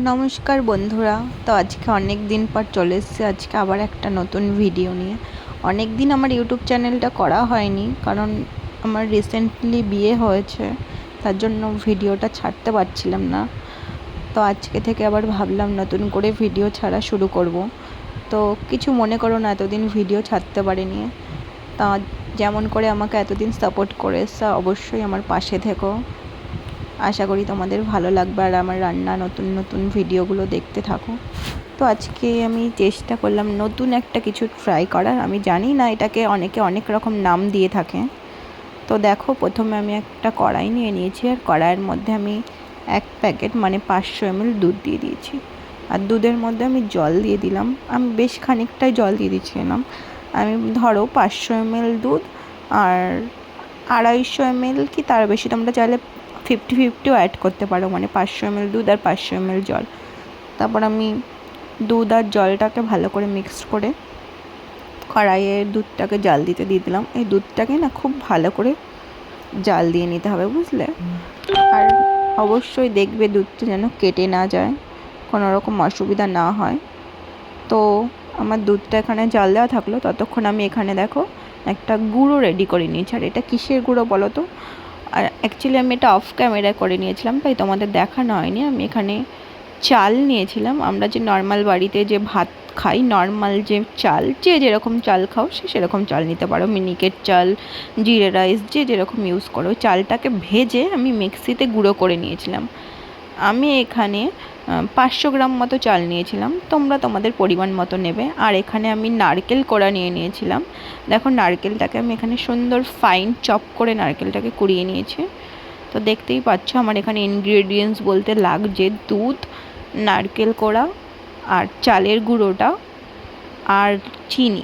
নমস্কার বন্ধুরা। তো আজকে অনেক দিন পর চলে এসেছে। আজকে আবার একটা নতুন ভিডিও নিয়ে। অনেক দিন আমার ইউটিউব চ্যানেলটা করা হয়নি, কারণ আমার রিসেন্টলি বিয়ে হয়েছে। তার জন্য ভিডিওটা ছাড়তে পারছিলাম না। তো আজকে থেকে আবার ভাবলাম নতুন করে ভিডিও ছাড়া শুরু করব। তো কিছু মনে করো না, এতদিন ভিডিও ছাড়তে পারিনি। তা যেমন করে আমাকে এতদিন সাপোর্ট করে অবশ্যই আমার পাশে থেকো। আশা করি তোমাদের ভালো লাগবে আর আমার রান্না নতুন নতুন ভিডিওগুলো দেখতে থাকো। তো আজকে আমি চেষ্টা করলাম নতুন একটা কিছু ট্রাই করার। আমি জানি না এটাকে অনেকে অনেক রকম নাম দিয়ে থাকে। তো দেখো প্রথমে আমি একটা কড়াই নিয়ে নিয়েছি আর কড়াইয়ের মধ্যে আমি এক প্যাকেট মানে পাঁচশো এমএল দুধ দিয়ে দিয়েছি। আর দুধের মধ্যে আমি জল দিয়ে দিলাম। আমি বেশ খানিকটাই জল দিয়ে দিচ্ছিলাম আমি ধরো পাঁচশো এমএল দুধ আর আড়াইশো এমএল কি তার বেশি? তোমরা চাইলে ফিফটি ফিফটিও অ্যাড করতে পারো মানে পাঁচশো এমএল দুধ আর পাঁচশো এমএল জল। তারপর আমি দুধ আর জলটাকে ভালো করে মিক্স করে কড়াইয়ে দুধটাকে জাল দিতে দিয়ে দিলাম। এই দুধটাকে না খুব ভালো করে জাল দিয়ে নিতে হবে, বুঝলে? আর অবশ্যই দেখবে দুধটা যেন কেটে না যায়, কোনো রকম অসুবিধা না হয়। তো আমার দুধটা এখানে জাল দেওয়া থাকল। ততক্ষণ আমি এখানে দেখো একটা গুঁড়ো রেডি করে নিয়েছি। আর এটা কিসের গুঁড়ো বলো তো? আর অ্যাকচুয়ালি আমি এটা অফ ক্যামেরা করে নিয়েছিলাম, তাই তোমাদের দেখানো হয়নি। আমি এখানে চাল নিয়েছিলাম। আমরা যে নর্মাল বাড়িতে যে ভাত খাই নর্মাল যে চাল, যে যেরকম চাল খাও, সে সেরকম চাল নিতে পারো। মিনিকেট চাল, জিরে রাইস, যে যেরকম ইউজ করো, চালটাকে ভেজে আমি মিক্সিতে গুঁড়ো করে নিয়েছিলাম। আমি এখানে পাঁচশো গ্রাম মতো চাল নিয়েছিলাম। তোমরা তোমাদের পরিমাণ মতো নেবে। আর এখানে আমি নারকেল কোড়া নিয়ে নিয়েছিলাম। দেখো, নারকেলটাকে আমি এখানে সুন্দর ফাইন চপ করে নারকেলটাকে কুড়িয়ে নিয়েছি। তো দেখতেই পাচ্ছ আমার এখানে ইনগ্রেডিয়েন্টস বলতে লাগছে দুধ, নারকেল কোড়া আর চালের গুঁড়োটা আর চিনি।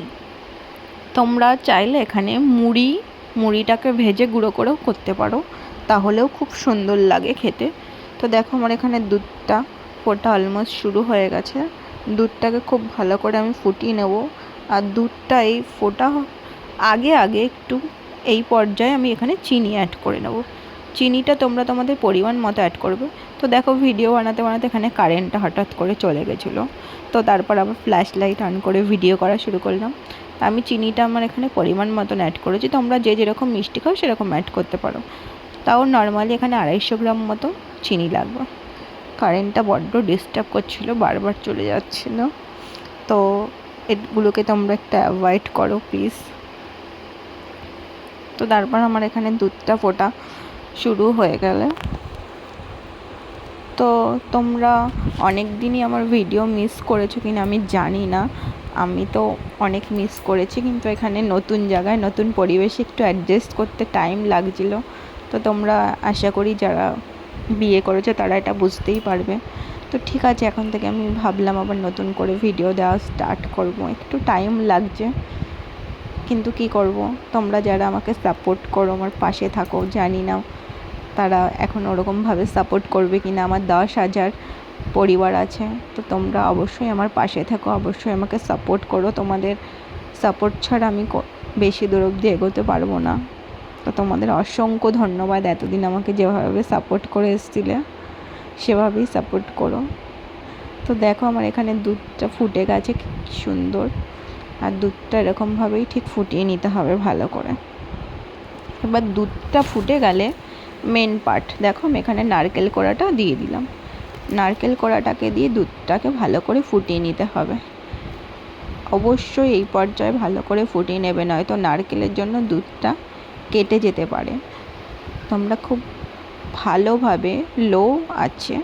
তোমরা চাইলে এখানে মুড়ি, মুড়িটাকে ভেজে গুঁড়ো করেও করতে পারো। তাহলেও খুব সুন্দর লাগে খেতে। তো দেখো আমার এখানে দুধটা ফোটা অলমোস্ট শুরু হয়ে গেছে। দুধটাকে খুব ভালো করে আমি ফুটিয়ে নেব। আর দুধটা এই ফোটা আগে আগে একটু এই পর্যায়ে আমি এখানে চিনি অ্যাড করে নেব। চিনিটা তোমরা তোমাদের পরিমাণ মতো অ্যাড করবে। তো দেখো ভিডিও বানাতে বানাতে এখানে কারেন্টটা হঠাৎ করে চলে গেছিল। তো তারপর আবার ফ্ল্যাশ লাইট অন করে ভিডিও করা শুরু করলাম। আমি চিনিটা আমার এখানে পরিমাণ মতন অ্যাড করেছি। তোমরা যে যেরকম মিষ্টি খাও সেরকম অ্যাড করতে পারো। তাও নর্মালি এখানে আড়াইশো গ্রাম মতো চিনি লাগবে। কারেন্টটা বড্ড ডিস্টার্ব করছিল, বারবার চলে যাচ্ছিল। তো এগুলোকে তোমরা একটা অ্যাভয়েড করো প্লিজ তো তারপর আমার এখানে দুধটা ফোটা শুরু হয়ে গেলে। তো তোমরা অনেক দিনই আমার ভিডিও মিস করেছ কিনা আমি জানি না। আমি তো অনেক মিস করেছি কিন্তু এখানে নতুন জায়গায়, নতুন পরিবেশে একটু অ্যাডজাস্ট করতে টাইম লাগছিল। তো তোমরা আশা করি যারা বিয়ে করেছে, তারা এটা বুঝতেই পারবে। তো ঠিক আছে, এখন থেকে আমি ভাবলাম আবার নতুন করে ভিডিও দেওয়া স্টার্ট করব। একটু টাইম লাগছে, কিন্তু কি করব? তোমরা যারা আমাকে সাপোর্ট করো, আমার পাশে থাকো, জানি না তারা এখন ওরকমভাবে সাপোর্ট করবে কি না আমার দশ হাজার পরিবার আছে, তো তোমরা অবশ্যই আমার পাশে থাকো, অবশ্যই আমাকে সাপোর্ট করো। তোমাদের সাপোর্ট ছাড়া আমি বেশি দূর অবধি এগোতে পারব না। তো তোমাদের অসংখ্য ধন্যবাদ এতদিন আমাকে যেভাবে সাপোর্ট করে এসেছিলে, সেভাবেই সাপোর্ট করো। তো দেখো আমার এখানে দুধটা ফুটে গেছে, কি সুন্দর। আর দুধটা এরকমভাবেই ঠিক ফুটিয়ে নিতে হবে ভালো করে। এবার দুধটা ফুটে গেলে মেন পার্ট দেখো আমি এখানে নারকেল কোড়াটা দিয়ে দিলাম। নারকেল কোড়াটাকে দিয়ে দুধটাকে ভালো করে ফুটিয়ে নিতে হবে। অবশ্যই এই পর্যায়ে ভালো করে ফুটিয়ে নেবে, নয়তো নারকেলের জন্য দুধটা কেটে যেতে পারে। তোমরা খুব ভালোভাবে লো আছে,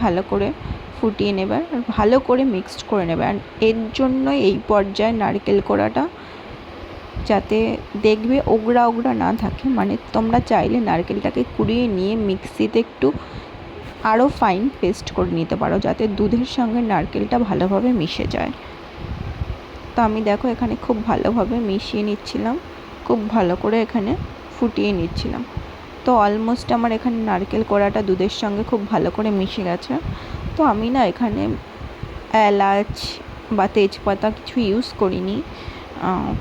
ভালো করে ফুটিয়ে নেবে আর ভালো করে মিক্সড করে নেবে। আর এর জন্য এই পর্যায়ে নারকেল কোড়াটা যাতে দেখবে ওগড়া ওগড়া না থাকে। মানে তোমরা চাইলে নারকেলটাকে কুড়িয়ে নিয়ে মিক্সিতে একটু আরও ফাইন পেস্ট করে নিতে পারো, যাতে দুধের সঙ্গে নারকেলটা ভালোভাবে মিশে যায়। তো আমি দেখো এখানে খুব ভালোভাবে মিশিয়ে নিচ্ছিলাম। খুব ভালো করে এখানে ফুটিয়ে নিচ্ছিলাম। তো অলমোস্ট আমার এখানে নারকেল কোড়াটা দুধের সঙ্গে খুব ভালো করে মিশে গেছে। তো আমি না এখানে এলাচ বা তেজপাতা কিছু ইউজ করিনি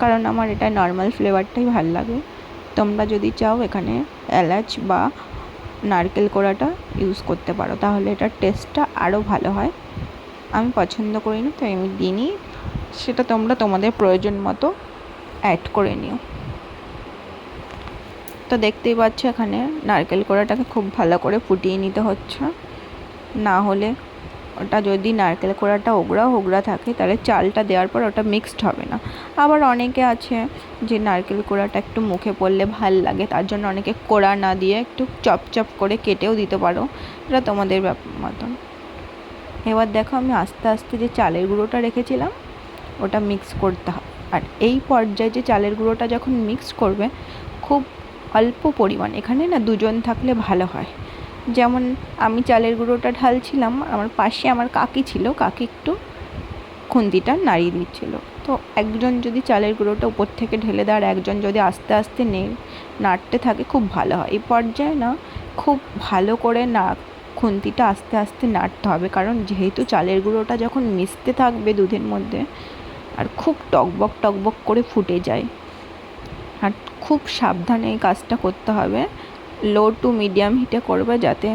কারণ আমার এটা নর্মাল ফ্লেভারটাই ভালো লাগে। তোমরা যদি চাও এখানে এলাচ বা নারকেল কোড়াটা ইউজ করতে পারো, তাহলে এটার টেস্টটা আরও ভালো হয়। আমি পছন্দ করি না তাই আমি দিইনি। সেটা তোমরা তোমাদের প্রয়োজন মতো অ্যাড করে নিও। তো দেখতেই পাচ্ছ এখানে নারকেল কোড়াটাকে খুব ভালো করে ফুটিয়ে নিতে হচ্ছে। না হলে ওটা যদি নারকেল কোড়াটা ওগড়া ওগড়া থাকে, তাহলে চালটা দেওয়ার পর ওটা মিক্সড হবে না। আবার অনেকে আছে যে নারকেল কোড়াটা একটু মুখে পড়লে ভালো লাগে, তার জন্য অনেকে কোড়া না দিয়ে একটু চপ চপ করে কেটেও দিতে পারো। এটা তোমাদের মতন। এবার দেখো আমি আস্তে আস্তে যে চালের গুঁড়োটা রেখেছিলাম, ওটা মিক্স করতে হবে আর এই পর্যায়ে যে চালের গুঁড়োটা যখন মিক্স করবে, খুব অল্প পরিমাণ। এখানে না দুজন থাকলে ভালো হয়। যেমন আমি চালের গুঁড়োটা ঢালছিলাম, আমার পাশে আমার কাকি ছিল, কাকি একটু খুন্তিটা নাড়িয়ে দিচ্ছিল। তো একজন যদি চালের গুঁড়োটা উপর থেকে ঢেলে দেয়, আর একজন যদি আস্তে আস্তে নে, নাড়তে থাকে, খুব ভালো হয়। এই পর্যায়ে না খুব ভালো করে না খুন্তিটা আস্তে আস্তে নাড়তে হবে, কারণ যেহেতু চালের গুঁড়োটা যখন মিশতে থাকবে দুধের মধ্যে, আর খুব টকবক টকবক করে ফুটে যায়। আর খুব সাবধানে এই কাজটা করতে হবে। লো টু মিডিয়াম হিটে করবে যাতে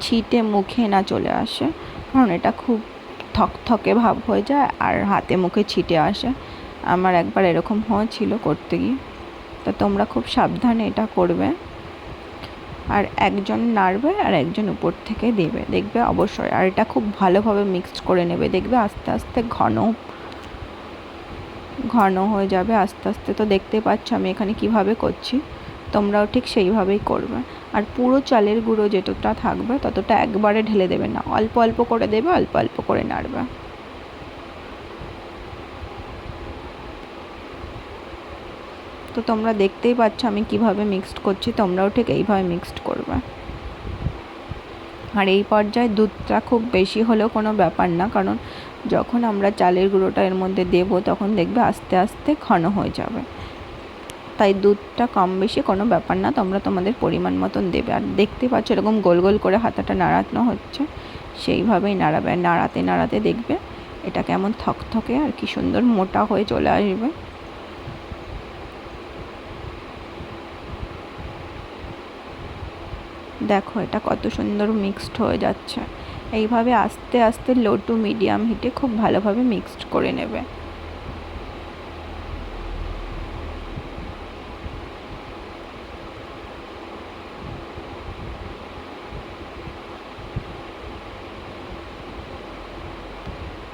ছিটে মুখে না চলে আসে। কারণ এটা খুব থকথকে ভাব হয়ে যায় আর হাতে মুখে ছিটে আসে। আমার একবার এরকম হয়েছিল করতে গিয়ে। তো তোমরা খুব সাবধানে এটা করবে। আর একজন নাড়বে আর একজন উপর থেকে দেবে। দেখবে অবশ্যই। আর এটা খুব ভালোভাবে মিক্সড করে নেবে। দেখবে আস্তে আস্তে ঘন ঘন হয়ে যাবে, আস্তে আস্তে তো দেখতে পাচ্ছ আমি এখানে কীভাবে করছি। তোমরাও ঠিক সেইভাবেই করবে। আর পুরো চালের গুঁড়ো যেতটা থাকবে, ততটা একবারে ঢেলে দেবে না। অল্প অল্প করে দেবে, অল্প অল্প করে নাড়বে। তো তোমরা দেখতেই পাচ্ছ আমি কীভাবে মিক্সড করছি, তোমরাও ঠিক এইভাবে মিক্সড করবে। আর এই পর্যায়ে দুধটা খুব বেশি হলেও কোনো ব্যাপার না, কারণ যখন আমরা চালের গুঁড়োটা এর মধ্যে দেব, তখন দেখবে আস্তে আস্তে ঘন হয়ে যাবে। তাই দুধটা কম বেশি কোনো ব্যাপার না, তোমরা তোমাদের পরিমাণ মতন দেবে। আর দেখতে পাচ্ছ এরকম গোল গোল করে হাতাটা নাড়ানো হচ্ছে, সেইভাবেই নাড়াবে। নাড়াতে নাড়াতে দেখবে এটা কেমন থকথকে আর কি সুন্দর মোটা হয়ে চলে আসবে। দেখো এটা কত সুন্দর মিক্সড হয়ে যাচ্ছে। এইভাবে আস্তে আস্তে লো টু মিডিয়াম হিটে খুব ভালোভাবে মিক্সড করে নেবে।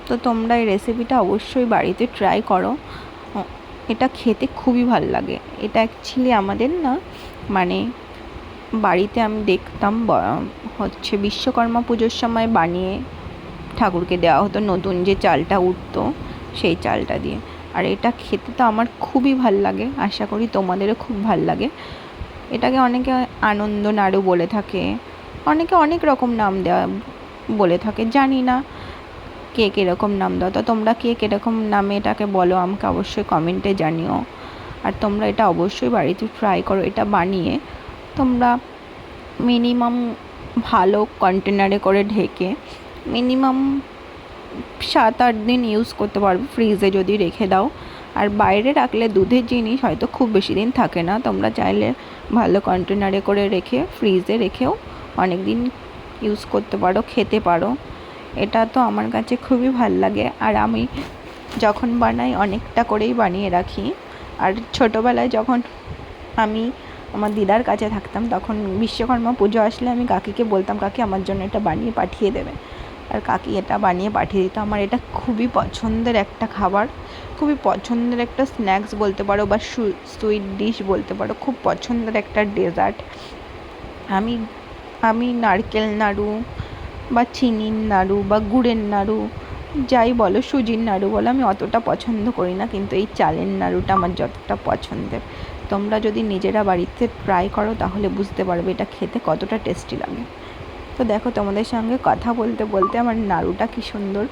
তো তোমরা এই রেসিপিটা অবশ্যই বাড়িতে ট্রাই করো। এটা খেতে খুবই ভালো লাগে। এটা অ্যাকচুয়ালি আমাদের না মানে বাড়িতে আমি দেখতাম হচ্ছে বিশ্বকর্মা পুজোর সময় বানিয়ে ঠাকুরকে দেওয়া হতো, নতুন যে চালটা উঠতো সেই চালটা দিয়ে। আর এটা খেতে তো আমার খুবই ভালো লাগে, আশা করি তোমাদেরও খুব ভালো লাগে। এটাকে অনেকে আনন্দ নাড়ু বলে থাকে, অনেকে অনেক রকম নাম দেওয়া বলে থাকে, জানি না কে কীরকম নাম দাও তো তোমরা কে কীরকম নামে এটাকে বলো, আমাকে অবশ্যই কমেন্টে জানিও। আর তোমরা এটা অবশ্যই বাড়িতে ট্রাই করো, এটা বানিয়ে তোমরা মিনিমাম ভালো কন্টেনারে করে ঢেকে মিনিমাম সাত আট দিন ইউজ করতে পারবে, ফ্রিজে যদি রেখে দাও। আর বাইরে রাখলে দুধের জিনিস হয়তো খুব বেশি দিন থাকে না, তোমরা চাইলে ভালো কন্টেনারে করে রেখে ফ্রিজে রেখেও অনেক দিন ইউজ করতে পারো, খেতে পারো। এটা তো আমার কাছে খুবই ভালো লাগে। আর আমি যখন বানাই অনেকটা করেই বানিয়ে রাখি। আর ছোটোবেলায় যখন আমি আমার দিদার কাছে থাকতাম, তখন বিশ্বকর্মা পুজো আসলে আমি কাকিকে বলতাম, কাকি আমার জন্য এটা বানিয়ে পাঠিয়ে দেবে। আর কাকি এটা বানিয়ে পাঠিয়ে দিত। আমার এটা খুবই পছন্দের একটা খাবার, খুবই পছন্দের একটা স্ন্যাক্স বলতে পারো বা সুইট ডিশ বলতে পারো, খুব পছন্দের একটা ডেজার্ট আমি আমি নারকেল নাড়ু বা চিনির নাড়ু বা গুড়ের নাড়ু, যাই বলো, সুজির নাড়ু বলো, আমি অতটা পছন্দ করি না, কিন্তু এই চালের নাড়ুটা আমার যতটা পছন্দের। তোমরা যদি নিজেরা বাড়িতে ট্রাই করো, তাহলে বুঝতে পারবে এটা খেতে কতটা টেস্টি লাগে। তো দেখো, তোমাদের সঙ্গে কথা বলতে বলতে আমার নাড়ুটা কি সুন্দর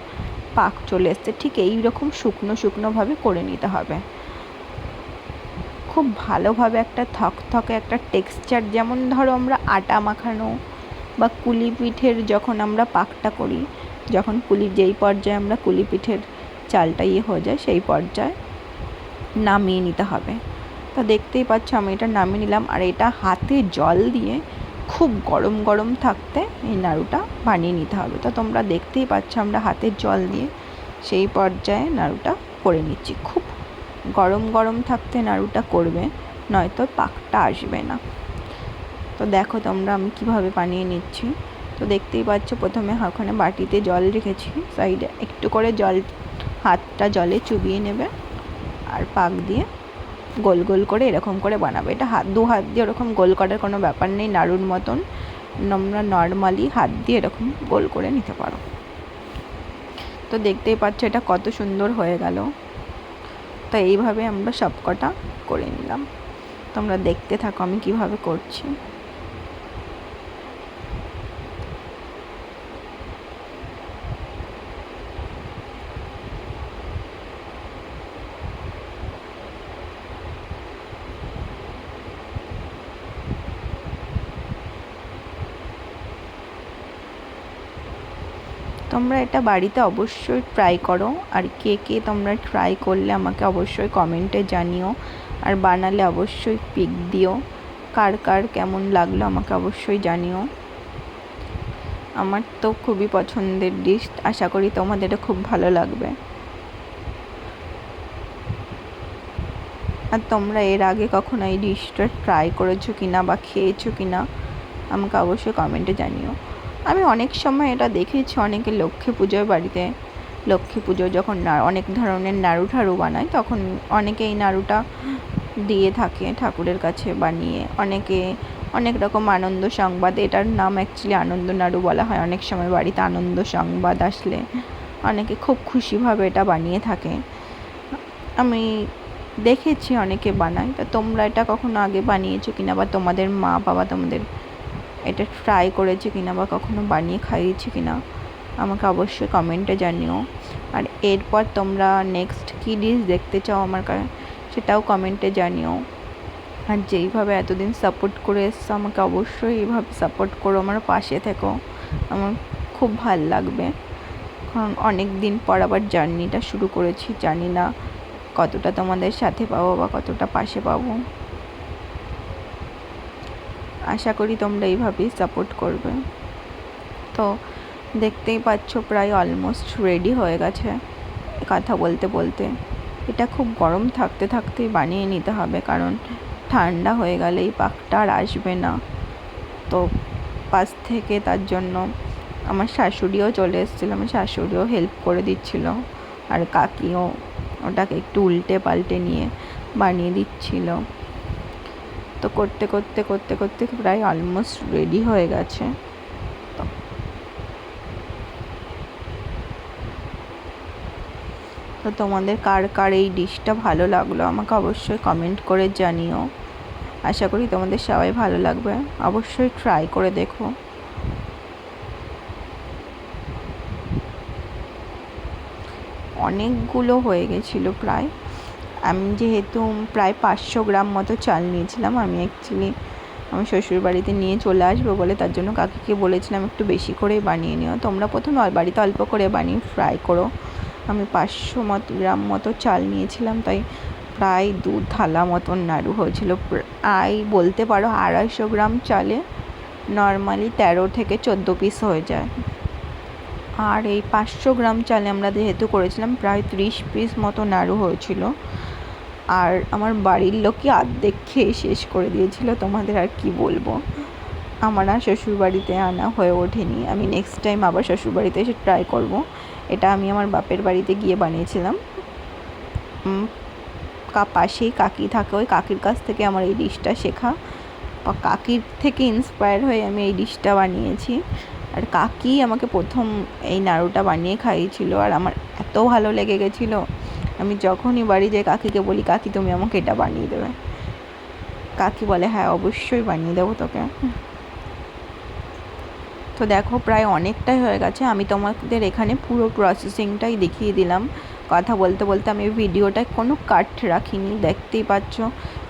পাক চলে এসছে। ঠিক এই রকম শুকনো, শুকনোভাবে করে নিতে হবে। খুব ভালোভাবে একটা থকথকে একটা টেক্সচার যেমন ধরো আমরা আটা মাখানো বা কুলি পিঠের যখন আমরা পাকটা করি, যখন কুলি, যেই পর্যায়ে আমরা কুলি পিঠের চালটা ইয়ে হয়ে যায়, সেই পর্যায়ে নামিয়ে নিতে হবে। তা দেখতেই পাচ্ছ, আমি এটা নামিয়ে নিলাম। আর এটা হাতে জল দিয়ে খুব গরম গরম থাকতে এই নাড়ুটা বানিয়ে নিতে হবে। তো তোমরা দেখতেই পাচ্ছ, আমরা হাতের জল দিয়ে সেই পর্যায়ে নাড়ুটা করে নিচ্ছি। খুব গরম গরম থাকতে নাড়ুটা করবে, নয়তো পাকটা আসবে না। তো দেখো তোমরা আমি কীভাবে বানিয়ে নিচ্ছি। তো দেখতেই পাচ্ছ, প্রথমে ওখানে বাটিতে জল রেখেছি সাইডে একটু করে জল, হাতটা জলে চুবিয়ে নেবে, আর পাক দিয়ে গোল গোল করে এরকম করে বানাবে। এটা হাত, দু হাত দিয়ে ওরকম গোল করার কোনো ব্যাপার নেই, নাড়ুর মতন। আমরা নর্মালি হাত দিয়ে এরকম গোল করে নিতে পারো। তো দেখতেই পাচ্ছ এটা কত সুন্দর হয়ে গেল। তো এইভাবে আমরা সবকটা করে নিলাম। তোমরা দেখতে থাকো আমি কীভাবে করছি। তোমরা এটা বাড়িতে অবশ্যই ট্রাই করো। আর কে কে তোমরা ট্রাই করলে আমাকে অবশ্যই কমেন্টে জানিও। আর বানালে অবশ্যই পিক দিও। কার কার কেমন লাগল আমাকে অবশ্যই জানিও। আমার তো খুবই পছন্দের ডিশ আশা করি তোমাদেরও খুব ভালো লাগবে। আর তোমরা এর আগে কখনো এই ডিশটা ট্রাই করেছ কিনা বা খেয়েছো কিনা, আমাকে অবশ্যই কমেন্টে জানিও। আমি অনেক সময় এটা দেখেছি, অনেকে লক্ষ্মী পুজোর বাড়িতে। লক্ষ্মী পুজো যখন অনেক ধরনের নাড়ু ঠাড়ু বানায়, তখন অনেকে এই নাড়ুটা দিয়ে থাকে ঠাকুরের কাছে বানিয়ে। অনেকে অনেক রকম আনন্দ সংবাদ, এটার নাম অ্যাকচুয়ালি আনন্দ নাড়ু বলা হয়। অনেক সময় বাড়িতে আনন্দ সংবাদ আসলে অনেকে খুব খুশিভাবে এটা বানিয়ে থাকে। আমি দেখেছি অনেকে বানায়। তা তোমরা এটা কখনো আগে বানিয়েছো কিনা বা তোমাদের মা বাবা তোমাদের এটা ট্রাই করেছে কিনা বা কখনো বানিয়ে খাইয়েছে কিনা, আমাকে অবশ্যই কমেন্টে জানিও। আর এরপর তোমরা নেক্সট কী ডিশ দেখতে চাও আমার সেটাও কমেন্টে জানিও। আর যেইভাবে এতদিন সাপোর্ট করে এসছো, আমাকে অবশ্যই এইভাবে সাপোর্ট করো, আমার পাশে থেকো। আমার খুব ভালো লাগবে। কারণ অনেক দিন পর আবার জার্নিটা শুরু করেছি, জানি না কতটা তোমাদের সাথে পাবো বা কতটা পাশে পাবো। আশা করি তোমরা এইভাবেই সাপোর্ট করবে। তো দেখতেই পাচ্ছ প্রায় অলমোস্ট রেডি হয়ে গেছে কথা বলতে বলতে। এটা খুব গরম থাকতে থাকতেই বানিয়ে নিতে হবে কারণ ঠান্ডা হয়ে গেলে এই পাকটা আর আসবে না। তো পাশ থেকে তার জন্য আমার শাশুড়িও চলে এসেছিল, আমার শাশুড়িও হেল্প করে দিচ্ছিল আর কাকিও ওটাকে একটু উল্টে পাল্টে নিয়ে বানিয়ে দিচ্ছিল। তো করতে করতে করতে করতে প্রায় অলমোস্ট রেডি হয়ে গেছে। তো। তোমাদের কার কার এই ডিশটা ভালো লাগল আমাকে অবশ্যই কমেন্ট করে জানিও। আশা করি তোমাদের সবাই ভালো লাগবে। অবশ্যই ট্রাই করে দেখো। অনেকগুলো হয়ে গেছিল প্রায়। আমি যেহেতু প্রায় পাঁচশো গ্রাম মতো চাল নিয়েছিলাম, আমি অ্যাকচুয়ালি আমি শ্বশুর বাড়িতে নিয়ে চলে আসব বলে তার জন্য কাকিকে বলেছিলাম একটু বেশি করেই বানিয়ে নিও। তোমরা প্রথমে বাড়িতে অল্প করে বানিয়ে ফ্রাই করো। আমি পাঁচশো মতো, গ্রাম মতো চাল নিয়েছিলাম, তাই প্রায় দু থালা মতন নাড়ু হয়েছিল। প্রায় বলতে পারো আড়াইশো গ্রাম চালে নর্মালি তেরো থেকে চোদ্দ পিস হয়ে যায়। আর এই পাঁচশো গ্রাম চালে আমরা যেহেতু করেছিলাম, প্রায় ত্রিশ পিস মতো নাড়ু হয়েছিল। আর আমার বাড়ির লোকই আর্ধেক খেয়ে শেষ করে দিয়েছিল, তোমাদের আর কি বলব? আমার আর শ্বশুরবাড়িতে আনা হয়ে ওঠেনি। আমি নেক্সট টাইম আবার শ্বশুরবাড়িতে এসে ট্রাই করব। এটা আমি আমার বাপের বাড়িতে গিয়ে বানিয়েছিলাম। কা, পাশেই কাকি থাকে। ওই কাকির কাছ থেকে আমার এই ডিশটা শেখা। কাকির থেকে ইন্সপায়ার হয়ে আমি এই ডিশটা বানিয়েছি। আর কাকি আমাকে প্রথম এই নাড়ুটা বানিয়ে খাইয়েছিল। আর আমার এত ভালো লেগে গেছিল। আমি যখনই বাড়ি যাই কাকিকে বলি, কাকি, তুমি আমাকে এটা বানিয়ে দেবে। কাকি বলে হ্যাঁ অবশ্যই বানিয়ে দেবো তোকে। তো দেখো, প্রায় অনেকটাই হয়ে গেছে। আমি তোমাদের এখানে পুরো প্রসেসিংটাই দেখিয়ে দিলাম। কথা বলতে বলতে আমি ভিডিওটায় কোনো কাট রাখিনি, দেখতেই পাচ্ছ।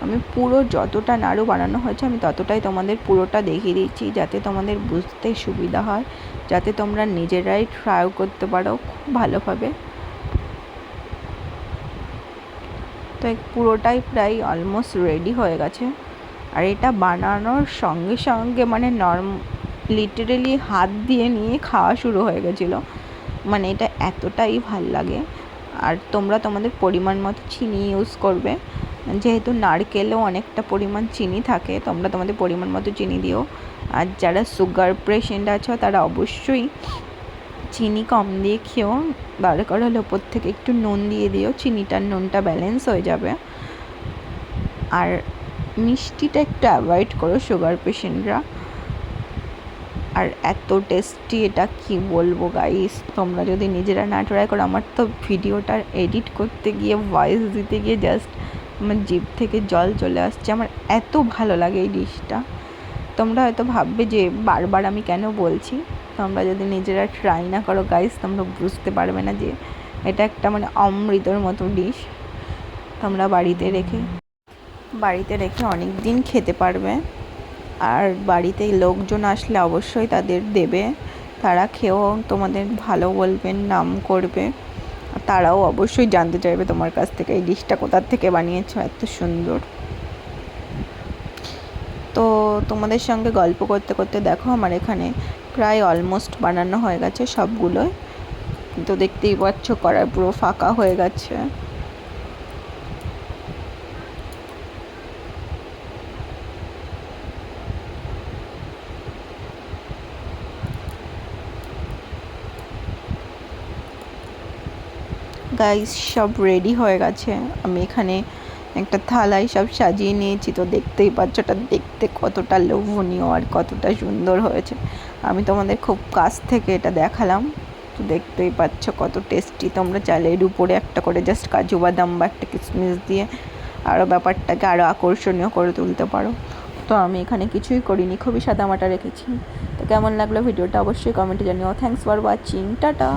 আমি পুরো যতটা নাড়ু বানানো হয়েছে, আমি ততটাই তোমাদের পুরোটা দেখিয়ে দিচ্ছি, যাতে তোমাদের বুঝতে সুবিধা হয়, যাতে তোমরা নিজেরাই ট্রাইও করতে পারো খুব ভালোভাবে। তো পুরোটাই প্রায় অলমোস্ট রেডি হয়ে গেছে। আর এটা বানানোর সঙ্গে সঙ্গে মানে নর্ম লিটারেলি হাত দিয়ে নিয়ে খাওয়া শুরু হয়ে গেছিল। মানে এটা এতটাই ভালো লাগে। আর তোমরা তোমাদের পরিমাণ মতো চিনি ইউজ করবে। যেহেতু নারকেলেও অনেকটা পরিমাণ চিনি থাকে, তোমরা তোমাদের পরিমাণ মতো চিনি দিও। আর যারা সুগার পেশেন্ট আছো, তারা অবশ্যই চিনি কম দিয়ে খেও দরকার হলে ওপর থেকে একটু নুন দিয়ে দিও চিনিটার নুনটা ব্যালেন্স হয়ে যাবে। আর মিষ্টিটা একটু অ্যাভয়েড করো সুগার পেশেন্টরা আর এত টেস্টি এটা কি বলব গাইস তোমরা যদি নিজেরা না ট্রাই করো, আমার তো ভিডিওটা এডিট করতে গিয়ে ভয়েস দিতে গিয়ে জাস্ট আমার জিভ থেকে জল চলে আসছে। আমার এত ভালো লাগে এই ডিশটা তোমরা হয়তো ভাববে যে বারবার আমি কেন বলছি? তোমরা যদি নিজেরা ট্রাই না করো গাইস তোমরা বুঝতে পারবে না যে এটা একটা মানে অমৃতর মতো ডিশ তোমরা বাড়িতে রেখে বাড়িতে রেখে অনেক দিন খেতে পারবে। আর বাড়িতে লোকজন আসলে অবশ্যই তাদের দেবে। তারা খেয়েও তোমাদের ভালো বলবেন নাম করবে। তারাও অবশ্যই জানতে চাইবে তোমার কাছ থেকে এই ডিশটা কোথার থেকে বানিয়েছো, এত সুন্দর। তো তোমাদের সঙ্গে গল্প করতে করতে দেখো আমার এখানে প্রায় অলমোস্ট বানানো হয়ে গেছে সবগুলোই। তো দেখতেই পাচ্ছ করার পুরো ফাঁকা হয়ে গেছে। গাইস সব রেডি হয়ে গেছে। আমি এখানে একটা থালায় সব সাজিয়ে নিয়েছি, তো দেখতেই পাচ্ছ ওটা দেখতে কতটা লোভনীয় আর কতটা সুন্দর হয়েছে। আমি তোমাদের খুব কাছ থেকে এটা দেখালাম, তো দেখতেই পাচ্ছ কত টেস্টি তোমরা চাইলে এর উপরে একটা করে জাস্ট কাজু বাদাম বা একটা কিশমিশ দিয়ে আরও ব্যাপারটাকে আরও আকর্ষণীয় করে তুলতে পারো। তো আমি এখানে কিছুই করিনি, খুবই সাদামাটা রেখেছি। তো কেমন লাগল ভিডিওটা অবশ্যই কমেন্টে জানিও। Thanks for watching ta-ta!